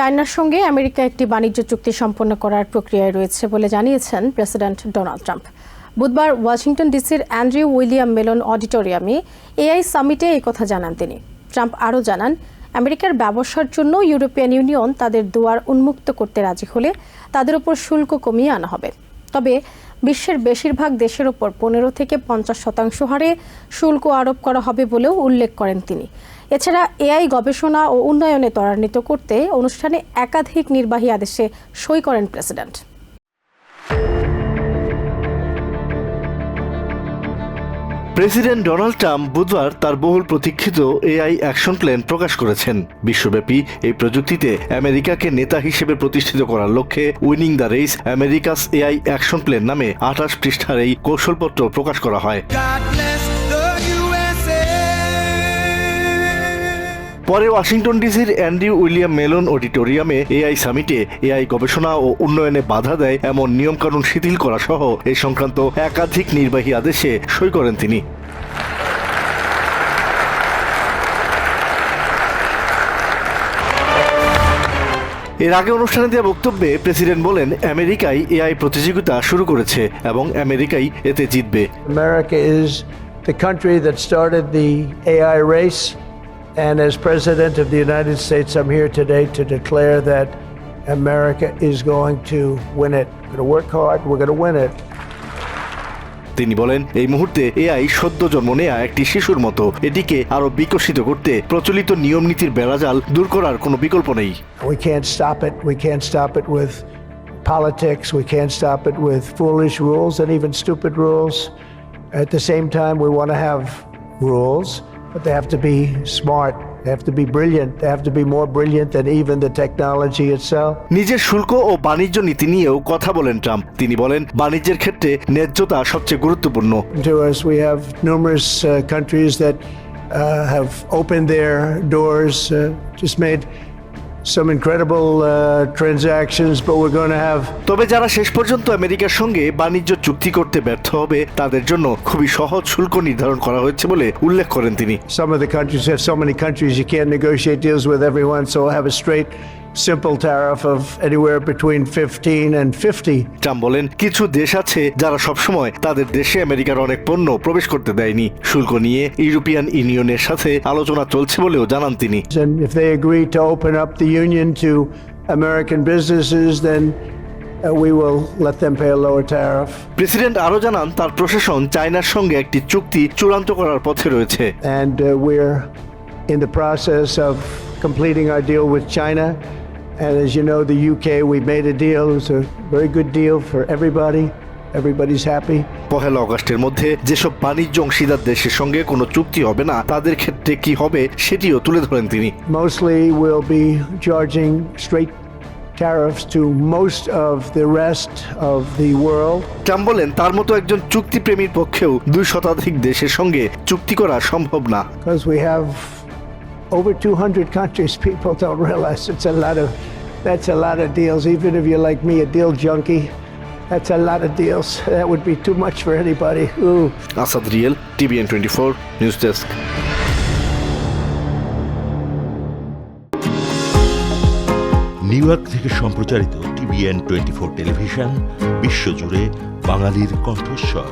চায়নার সঙ্গে আমেরিকা একটি বাণিজ্য চুক্তি সম্পন্ন করার প্রক্রিয়ায় রয়েছে বলে জানিয়েছেন প্রেসিডেন্ট ডোনাল্ড ট্রাম্প। বুধবার ওয়াশিংটন ডিসির অ্যান্ড্রিউ উইলিয়াম মেলন অডিটোরিয়ামে এআই সামিটে এই কথা জানান তিনি। ট্রাম্প আরও জানান, আমেরিকার ব্যবসার জন্য ইউরোপিয়ান ইউনিয়ন তাদের দুয়ার উন্মুক্ত করতে রাজি হলে তাদের উপর শুল্ক কমিয়ে আনা হবে। তবে বিশ্বের বেশিরভাগ দেশের ওপর পনেরো থেকে পঞ্চাশ শতাংশ হারে শুল্ক আরোপ করা হবে বলেও উল্লেখ করেন তিনি। এছাড়া এআই গবেষণা ও উন্নয়নে ত্বরান্বিত করতে অনুষ্ঠানে একাধিক নির্বাহী আদেশে সই করেন প্রেসিডেন্ট। প্রেসিডেন্ট ডোনাল্ড ট্রাম্প বুধবার তার বহুল প্রতীক্ষিত এআই অ্যাকশন প্ল্যান প্রকাশ করেছেন। বিশ্বব্যাপী এই প্রযুক্তিতে আমেরিকাকে নেতা হিসেবে প্রতিষ্ঠিত করার লক্ষ্যে winning the race America's AI action plan নামে আঠাশ পৃষ্ঠার এই কৌশলপত্র প্রকাশ করা হয়। পরে ওয়াশিংটন ডিসির অ্যান্ড্রিউ উইলিয়াম মেলন অডিটোরিয়ামে এআই সামিটে এআই গবেষণা ও উন্নয়নে বাধা দেয় এমন নিয়মকানুন শিথিল করা সহ এ সংক্রান্ত একাধিক নির্বাহী আদেশে সই করেন তিনি এর আগে অনুষ্ঠানে দেওয়া বক্তব্যে প্রেসিডেন্ট বলেন, আমেরিকাই এআই প্রতিযোগিতা শুরু করেছে এবং আমেরিকাই এতে জিতবে America is the country that started the AI race. And as President of the United States, I'm here today to declare that America is going to win it. We're going to work hard, we're going to win it. তিনি বলেন এই মুহূর্তে AI সদ্য জন্ম নেয়া একটি শিশুর মতো এটিকে আরও বিকশিত করতে প্রচলিত নিয়ম নীতির বেড়াজাল দূর করার কোনো বিকল্প নেই We can't stop it. We can't stop it with politics. We can't stop it with foolish rules and even stupid rules. At the same time, we want to have rules, but they have to be smart. They have to be brilliant. They have to be more brilliant than even the technology itself. নিজের শুল্ক ও বাণিজ্য নীতি নিয়েও কথা বলেন Trump তিনি বলেন বাণিজ্যের ক্ষেত্রে ন্যায্যতা সবচেয়ে গুরুত্বপূর্ণ To us, we have numerous uh, countries that uh, have opened their doors, uh, just made some incredible uh, transactions, but we're going to have তবে যারা শেষ পর্যন্ত আমেরিকার সঙ্গে বাণিজ্য চুক্তি করতে ব্যর্থ হবে তাদের জন্য খুবই সহজ শুল্ক নির্ধারণ করা হয়েছে বলে উল্লেখ করেন তিনি Some of the countries have so many countries you can't negotiate deals with everyone, so we'll have a straight, simple tariff of anywhere between 15 and 50. Trump বলেন কিছু দেশ আছে যারা সবসময় তাদের দেশে আমেরিকার অনেক পণ্য প্রবেশ করতে দেয়নি শুল্ক নিয়ে ইউরোপিয়ান ইউনিয়নের সাথে আলোচনা চলছে বলেও জানান তিনি And if they agree to open up the union to American businesses, then uh, we will let them pay a lower tariff. President আরও জানান তার প্রশাসন চায়নার সঙ্গে একটি চুক্তি চূড়ান্ত করার পথে রয়েছে And uh, we're in the process of completing our deal with China. And as you know, the UK, we made a deal. It's a very good deal for everybody. Everybody's happy. পহেলা অগস্টের মধ্যে যেসব বাণিজ্য অংশীদার দেশের সঙ্গে কোনো চুক্তি হবে না তাদের ক্ষেত্রে কি হবে সেটিও তুলে ধরেন তিনি Mostly we'll be charging straight tariffs to most of the rest of the world. Trump বলেন তার মতো একজন চুক্তিপ্রেমীর পক্ষেও দুই শতাধিক দেশের সঙ্গে চুক্তি করা সম্ভব না Because we have over 200 countries, people don't realize it's a lot of, that's a lot of deals. Even if you're like me, a deal junkie, that's a lot of deals. That would be too much for anybody. Ooh. Real TVN twenty four news desk New York থেকে সম্প্রচারিত TVN twenty four television বিশ্বজুড়ে বাঙালির কণ্ঠস্বর